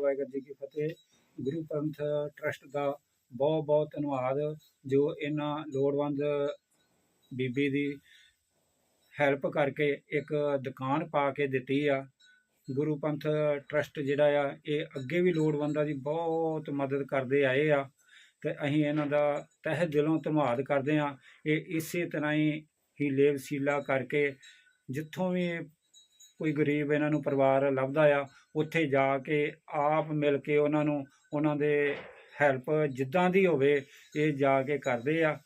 ਵਾਹਿਗੁਰੂ ਜੀ ਕੀ ਫਤਿਹ। ਗੁਰੂ ਪੰਥ trust ਦਾ ਬਹੁਤ ਬਹੁਤ ਧੰਨਵਾਦ ਜੋ ਇਹਨਾਂ ਲੋੜਵੰਦ ਬੀਬੀ ਦੀ ਹੈਲਪ ਕਰਕੇ ਇੱਕ ਦੁਕਾਨ ਪਾ ਕੇ ਦਿੱਤੀ ਆ। ਗੁਰੂ ਪੰਥ ਟਰਸਟ ਜਿਹੜਾ ਆ, ਇਹ ਅੱਗੇ ਵੀ ਲੋੜਵੰਦਾਂ ਦੀ ਬਹੁਤ ਮਦਦ ਕਰਦੇ ਆਏ ਆ ਤੇ ਅਸੀਂ ਇਹਨਾਂ ਦਾ ਤਹਿ ਦਿਲੋਂ ਧੰਨਵਾਦ ਕਰਦੇ ਆ। ਇਹ ਇਸੇ ਤਰ੍ਹਾਂ ਹੀ ਹੀ ਲੇਵਸੀਲਾ ਕਰਕੇ ਜਿੱਥੋਂ ਵੀ ਕੋਈ ਗਰੀਬ ਇਹਨਾਂ ਨੂੰ ਪਰਿਵਾਰ ਲੱਭਦਾ ਆ, ਉੱਥੇ ਜਾ ਕੇ ਆਪ ਮਿਲ ਕੇ ਉਹਨਾਂ ਨੂੰ, ਉਹਨਾਂ ਦੇ ਹੈਲਪ ਜਿੱਦਾਂ ਦੀ ਹੋਵੇ, ਇਹ ਜਾ ਕੇ ਕਰਦੇ ਆ।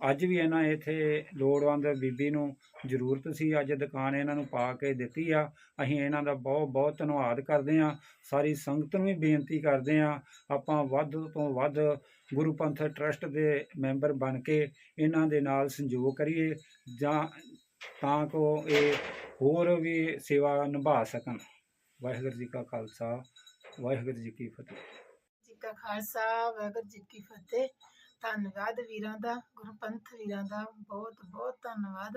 ਅੱਜ ਵੀ ਇਹਨਾਂ ਇੱਥੇ ਲੋੜਵੰਦ ਬੀਬੀ ਨੂੰ ਜ਼ਰੂਰਤ ਸੀ, ਅੱਜ ਦੁਕਾਨ ਇਹਨਾਂ ਨੂੰ ਪਾ ਕੇ ਦਿੱਤੀ ਆ। ਅਸੀਂ ਇਹਨਾਂ ਦਾ ਬਹੁਤ ਬਹੁਤ ਧੰਨਵਾਦ ਕਰਦੇ ਆ। ਸਾਰੀ ਸੰਗਤ ਨੂੰ ਵੀ ਬੇਨਤੀ ਕਰਦੇ ਆ, ਆਪਾਂ ਵੱਧ ਤੋਂ ਵੱਧ ਗੁਰੂ ਪੰਥ ਟਰਸਟ ਦੇ ਮੈਂਬਰ ਬਣ ਕੇ ਇਹਨਾਂ ਦੇ ਨਾਲ ਸੰਯੋਗ ਕਰੀਏ, ਜਾਂ ਤਾਂ ਕੋ ਇਹ ਹੋਰ ਵੀ ਸੇਵਾ ਨਿਭਾ ਸਕਣ। ਵਾਹਿਗੁਰੂ ਜੀ ਕਾ ਖਾਲਸਾ, ਵਾਹਿਗੁਰੂ ਜੀ ਕੀ ਫਤਿਹ। ਜੀ ਕਾ ਖਾਲਸਾ, ਵਾਹਿਗੁਰੂ ਜੀ ਕੀ ਫਤਿਹ। ਧੰਨਵਾਦ ਵੀਰਾਂ ਦਾ ਗੁਰਪੰਥ ਵੀਰਾਂ ਦਾ, ਬਹੁਤ ਬਹੁਤ ਧੰਨਵਾਦ।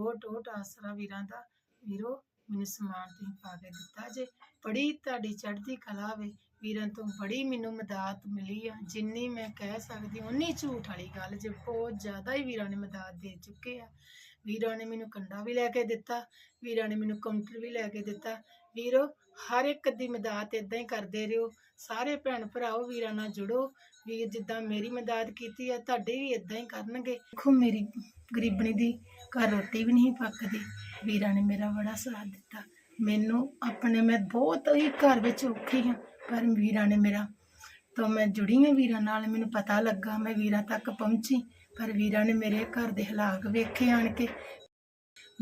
ਹੋਟ ਹੋਟ ਆਸਰਾ ਵੀਰਾਂ ਦਾ। ਵੀਰੋ, ਮੈਨੂੰ ਸਮਾਨ ਤੁਸੀਂ ਪਾ ਕੇ ਦਿੱਤਾ ਜੇ। ਬੜੀ ਤੁਹਾਡੀ ਚੜ੍ਹਦੀ ਕਲਾ ਵੇ। ਵੀਰਾਂ ਤੋਂ ਬੜੀ ਮੈਨੂੰ ਮਦਦ ਮਿਲੀ ਆ। ਜਿੰਨੀ ਮੈਂ ਕਹਿ ਸਕਦੀ ਉਨੀ ਝੂਠ ਵਾਲੀ ਗੱਲ ਜੇ ਬਹੁਤ ਜ਼ਿਆਦਾ ਹੀ ਵੀਰਾਂ ਨੇ ਮਦਦ ਦੇ ਚੁੱਕੇ ਆ। ਵੀਰਾ ਨੇ ਮੈਨੂੰ ਕੰਡਾ ਵੀ ਲੈ ਕੇ ਦਿੱਤਾ, ਵੀਰਾਂ ਨੇ ਮੈਨੂੰ ਕਾਊਂਟਰ ਵੀ ਲੈ ਕੇ ਦਿੱਤਾ। ਵੀਰੋ, ਹਰ ਇੱਕ ਦੀ ਮਦਦ ਇਦਾਂ ਹੀ ਕਰਦੇ ਰਹੋ। ਸਾਰੇ ਭੈਣ ਭਰਾਓ, ਵੀਰਾਂ ਨਾਲ ਜੁੜੋ। ਵੀਰ ਜਿੱਦਾਂ ਮੇਰੀ ਮਦਦ ਕੀਤੀ ਆ, ਤੁਹਾਡੇ ਵੀ ਇਦਾਂ ਹੀ ਕਰਨਗੇ। ਦੇਖੋ, ਮੇਰੀ ਗਰੀਬਣੀ ਦੀ ਘਰ ਰੋਟੀ ਵੀ ਨਹੀਂ ਪੱਕਦੀ। ਵੀਰਾਂ ਨੇ ਮੇਰਾ ਬੜਾ ਸਾਥ ਦਿੱਤਾ। ਮੈਨੂੰ ਆਪਣੇ, ਮੈਂ ਬਹੁਤ ਹੀ ਘਰ ਵਿੱਚ ਔਖੀ ਹਾਂ, ਪਰ ਵੀਰਾਂ ਨੇ ਮੇਰਾ ਤਾਂ ਮੈਂ ਜੁੜੀ ਹਾਂ ਵੀਰਾਂ ਨਾਲ, ਮੈਨੂੰ ਪਤਾ ਲੱਗਾ ਮੈਂ ਵੀਰਾਂ ਤੱਕ ਪਹੁੰਚੀ, ਪਰ ਵੀਰਾਂ ਨੇ ਮੇਰੇ ਘਰ ਦੇ ਹਾਲਾਤ ਵੇਖੇ ਆਣ ਕੇ।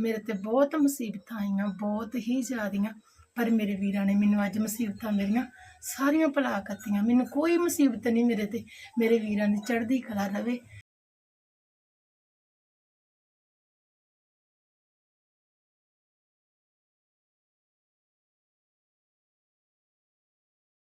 ਮੇਰੇ ਤੇ ਬਹੁਤ ਮੁਸੀਬਤਾਂ ਆਈਆਂ, ਬਹੁਤ ਹੀ ਜ਼ਿਆਦੀਆਂ, ਪਰ ਮੇਰੇ ਵੀਰਾਂ ਨੇ ਮੈਨੂੰ ਅੱਜ ਮੁਸੀਬਤਾਂ ਮੇਰੀਆਂ ਸਾਰੀਆਂ ਭੁਲਾ ਕਰਤੀਆਂ ਮੈਨੂੰ ਕੋਈ ਮੁਸੀਬਤ ਨਹੀਂ ਮੇਰੇ ਤੇ, ਮੇਰੇ ਵੀਰਾਂ ਦੀ ਚੜ੍ਹਦੀ ਕਲਾ ਰਵੇ।